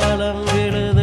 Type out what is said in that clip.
காலம் விழுது